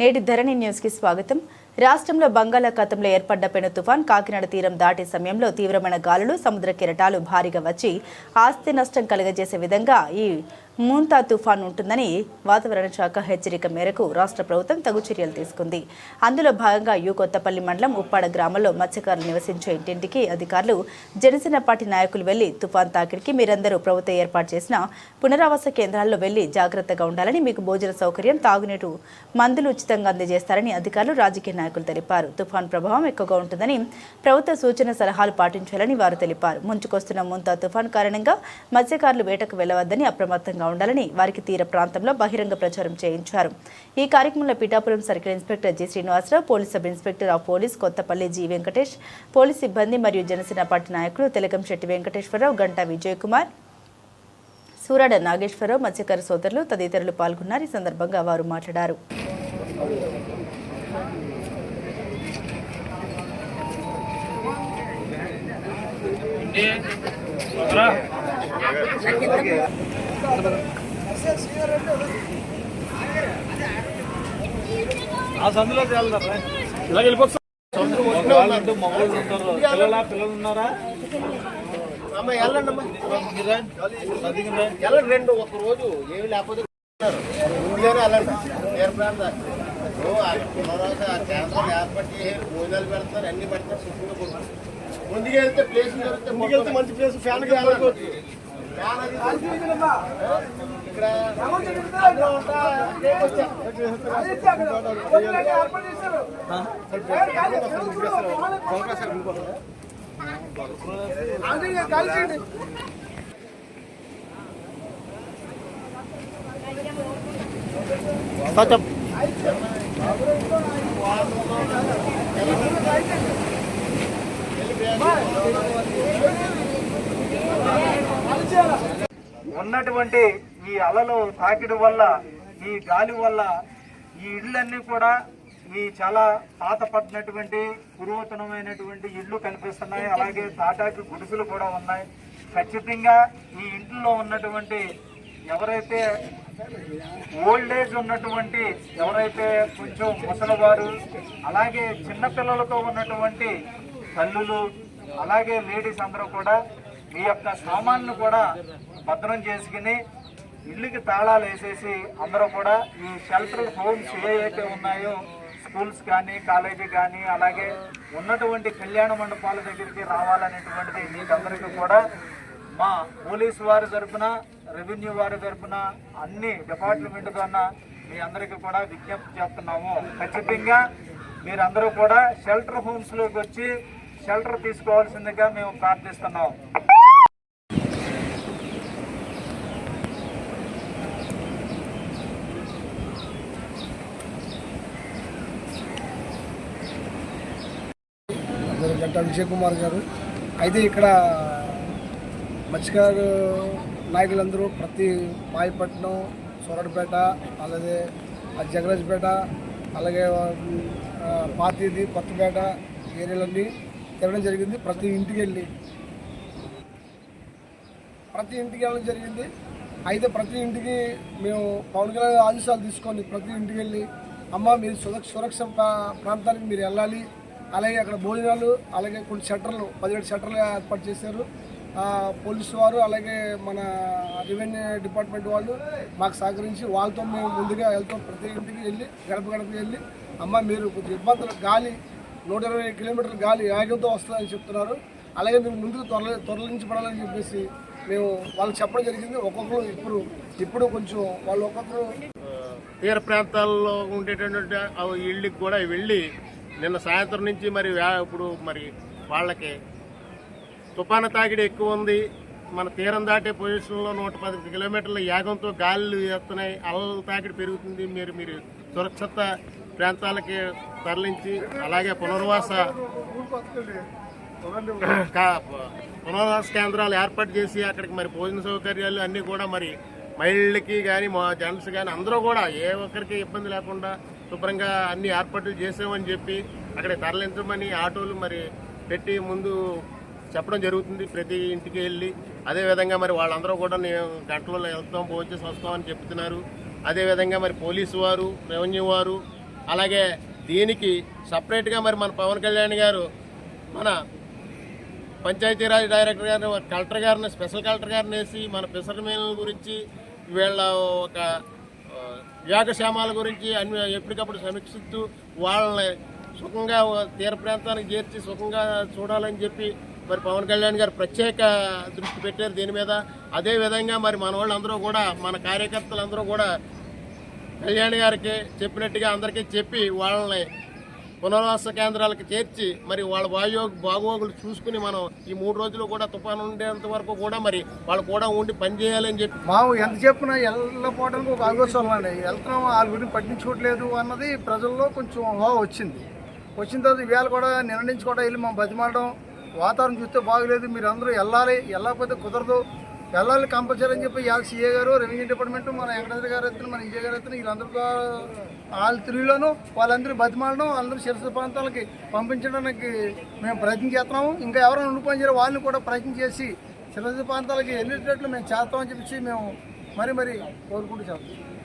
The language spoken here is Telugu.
నేటి ధరణి న్యూస్కి స్వాగతం. రాష్ట్రంలో బంగాళాఖాతంలో ఏర్పడ్డ పెను తుఫాన్ కాకినాడ తీరం దాటే సమయంలో తీవ్రమైన గాలులు సముద్ర కిరటాలు భారీగా వచ్చి ఆస్తి నష్టం కలుగజేసే విధంగా ఈ మూంతా తుఫాన్ ఉంటుందని వాతావరణ శాఖ హెచ్చరిక మేరకు రాష్ట్ర ప్రభుత్వం తగు చర్యలు తీసుకుంది. అందులో భాగంగా యు కొత్తపల్లి మండలం ఉప్పాడ గ్రామంలో మత్స్యకారులు నివసించే ఇంటింటికి అధికారులు జనసేన పార్టీ నాయకులు వెళ్ళి తుఫాన్ తాకిడికి మీరందరూ ప్రభుత్వం ఏర్పాటు చేసిన పునరావాస కేంద్రాల్లో వెళ్ళి జాగ్రత్తగా ఉండాలని మీకు భోజన సౌకర్యం తాగునీరు మందులు ఉచితంగా అందజేస్తారని అధికారులు రాజకీయ నాయకులు తెలిపారు. తుఫాన్ ప్రభావం ఎక్కువగా ఉంటుందని ప్రభుత్వ సూచన సలహాలు పాటించాలని వారు తెలిపారు. ముంచుకొస్తున్న ముంతా తుఫాన్ కారణంగా మత్స్యకారులు వేటకు వెళ్ళవద్దని అప్రమత్తంగా ఉండాలని వారికి తీర ప్రాంతంలో బహిరంగ ప్రచారం చేయించారు. ఈ కార్యక్రమంలో Pithapuram circle inspector G Srinivasarao police sub inspector of police Kothapalli G Venkatesh police సిబ్బంది మరియు జనసేన పార్టీ నాయకులు తెలకం శెట్టి వెంకటేశ్వరరావు గంటా విజయ్ కుమార్ సూరాడ నాగేశ్వరరావు మత్స్యకార సోదరులు తదితరులు పాల్గొన్నారు. ఈ సందర్భంగా వారు మాట్లాడారు. ఆ సందులోకి వెళ్తారా ఇలా వెళ్ళిపోతా వాళ్ళు మగవాళ్ళు ఉంటారు. పిల్లల పిల్లలు ఉన్నారా? అమ్మ? వెళ్ళండి రెండు ఒక రోజు ఏమి లేకపోతే ఊళ్ళోనే వెళ్ళండి. నేర ప్రాంతం ఓ, ఆ పునరావాస ఆ కేంద్రాలు ఏర్పాటు చేసి భోజనాలు పెడతారు అన్ని పెడతారు శుభ్రంగా కొడుతారు ముందుకు వెళ్తే ప్లేస్ దొరికితే మంచి ప్లేస్ ఫ్యాన్ ఇక్కడ అందులో ఉంటా, ఉన్నటువంటి ఈ అలలు తాకిడి వల్ల ఈ గాలి వల్ల ఈ ఇళ్ళన్నీ కూడా ఈ చాలా పాత పడినటువంటి పురాతనమైనటువంటి ఇళ్ళు కనిపిస్తున్నాయి. అలాగే తాటాకి గుడిసెలు కూడా ఉన్నాయి. ఖచ్చితంగా ఈ ఇంట్లో ఉన్నటువంటి ఎవరైతే ఓల్డ్ ఏజ్ ఉన్నటువంటి ఎవరైతే కొంచెం ముసలివారు అలాగే చిన్నపిల్లలతో ఉన్నటువంటి తల్లులు అలాగే లేడీస్ అందరూ కూడా మీ యొక్క సామాన్లు కూడా భద్రం చేసుకుని ఇల్లుకి తాళాలు వేసేసి అందరూ కూడా ఈ షెల్టర్ హోమ్స్ ఏవైతే ఉన్నాయో స్కూల్స్ కానీ కాలేజీ కానీ అలాగే ఉన్నటువంటి కళ్యాణ మండపాల దగ్గరికి రావాలనేటువంటిది మీకందరికీ కూడా మా పోలీసు వారి తరపున రెవెన్యూ వారి తరపున అన్ని డిపార్ట్మెంట్ తరఫున మీ అందరికీ కూడా విజ్ఞప్తి చేస్తున్నాము. ఖచ్చితంగా మీరందరూ కూడా షెల్టర్ హోమ్స్లోకి వచ్చి షెల్టర్ తీసుకోవాల్సిందిగా మేము ప్రార్థిస్తున్నాం. డాక్టర్ విజయ్ కుమార్ గారు. అయితే ఇక్కడ మత్స్యకారు నాయకులందరూ ప్రతి మాయపట్నం సొరడపేట అలాగే జగరాజ్పేట అలాగే ఆ, పాతీది కొత్తపేట ఏరియాలన్నీ తిరగడం జరిగింది. ప్రతి ఇంటికి వెళ్ళి ప్రతి ఇంటికి వెళ్ళడం జరిగింది. అయితే ప్రతి ఇంటికి మేము పవన్ కళ్యాణ్ ఆదేశాలు తీసుకొని ప్రతి ఇంటికి వెళ్ళి అమ్మ మీరు సురక్ష సురక్ష ప్రా- ప్రాంతానికి మీరు వెళ్ళాలి. అలాగే అక్కడ భోజనాలు అలాగే కొన్ని షట్టర్లు పదిహేడు షట్టర్లు ఏర్పాటు చేశారు. పోలీసు వారు అలాగే మన రెవెన్యూ డిపార్ట్మెంట్ వాళ్ళు మాకు సహకరించి వాళ్ళతో మేము ముందుగా వెళ్తాం. ప్రతి ఇంటికి వెళ్ళి గడప గడపకి వెళ్ళి అమ్మ మీరు కొంచెం ఇబ్బందులు గాలి నూట ఇరవై కిలోమీటర్ల గాలి వేగంతో వస్తుందని చెప్తున్నారు. అలాగే మీరు ముందుకు త్వరల త్వరలించబడాలని చెప్పేసి మేము వాళ్ళకి చెప్పడం జరిగింది. ఒక్కొక్కరు ఇప్పుడు ఇప్పుడు కొంచెం వాళ్ళు ఒక్కొక్కరు తీర ప్రాంతాల్లో ఉండేటటువంటి ఆ ఇళ్ళకి కూడా వెళ్ళి నిన్న సాయంత్రం నుంచి మరి ఇప్పుడు మరి వాళ్ళకి తుఫాను తాకిడి ఎక్కువ ఉంది. మన తీరం దాటే పొజిషన్లో నూట పది కిలోమీటర్ల యాగంతో గాలులు వేస్తున్నాయి. అలల తాకిడి పెరుగుతుంది. మీరు మీరు సురక్షిత ప్రాంతాలకి తరలించి అలాగే పునర్వాస పునర్వాస కేంద్రాలు ఏర్పాటు చేసి అక్కడికి మరి భోజన సౌకర్యాలు అన్నీ కూడా మరి మహిళలకి కానీ మా జెంట్స్ కానీ అందరూ కూడా ఏ ఒక్కరికి ఇబ్బంది లేకుండా శుభ్రంగా అన్ని ఏర్పాట్లు చేసామని చెప్పి అక్కడ తరలించమని ఆటోలు మరి పెట్టి ముందు చెప్పడం జరుగుతుంది ప్రతి ఇంటికి వెళ్ళి. అదేవిధంగా మరి వాళ్ళందరూ కూడా మేము గంటలో వెళ్తాం భోజనం వస్తాం అని చెప్తున్నారు. అదేవిధంగా మరి పోలీసు వారు రెవెన్యూ వారు అలాగే దీనికి సపరేట్గా మరి మన పవన్ కళ్యాణ్ గారు మన పంచాయతీరాజ్ డైరెక్టర్ గారిని కలెక్టర్ గారిని స్పెషల్ కలెక్టర్ గారిని వేసి మన పిసరమీనుల గురించి వీళ్ళ ఒక యోగక్షేమాల గురించి అన్ని ఎప్పటికప్పుడు సమీక్షిస్తూ వాళ్ళని సుఖంగా తీర ప్రాంతానికి చేర్చి సుఖంగా చూడాలని చెప్పి మరి పవన్ కళ్యాణ్ గారు ప్రత్యేక దృష్టి పెట్టారు దీని మీద. అదే విధంగా మరి మన వాళ్ళందరూ కూడా మన కార్యకర్తలందరూ కూడా కళ్యాణ్ గారికి చెప్పినట్టుగా అందరికీ చెప్పి వాళ్ళని పునర్వాస కేంద్రాలకు చేర్చి మరి వాళ్ళ వాయు బాగోగులు చూసుకుని మనం ఈ మూడు రోజులు కూడా తుఫాను ఉండేంత వరకు కూడా మరి వాళ్ళు కూడా ఉండి పనిచేయాలని చెప్పి. మావు ఎంత చెప్పినా వెళ్ళపోవడానికి ఒక ఆలోచన అండి. వెళ్తున్నాం వాళ్ళ గురించి పట్టించుకోవట్లేదు అన్నది ప్రజల్లో కొంచెం హో వచ్చింది. వచ్చిన తర్వాత ఇవాళ కూడా నిర్ణయించుకోవడం వెళ్ళి మనం బతిమాడడం వాతావరణం చూస్తే బాగలేదు. మీరు అందరూ వెళ్ళాలి వెళ్ళకపోతే కుదరదు. వెళ్ళాలి కంపల్సరీ అని చెప్పి ఇవాళ సీఏ గారు రెవెన్యూ డిపార్ట్మెంట్ మన వెంకటాద్రి గారు ఎత్తున మన విజయ్ గారు ఎత్తున వీళ్ళందరూ వాళ్ళ త్రీలోనూ వాళ్ళందరూ బతిమాలడం అందరూ శిరస ప్రాంతాలకి పంపించడానికి మేము ప్రయత్నం చేస్తున్నాము. ఇంకా ఎవరైనా ఉండిపోయిన వాళ్ళని కూడా ప్రయత్నం చేసి శిరస ప్రాంతాలకి వెళ్ళేటట్లు మేము చేస్తామని చెప్పి మేము మరి మరి కోరుకుంటూ చేస్తాం.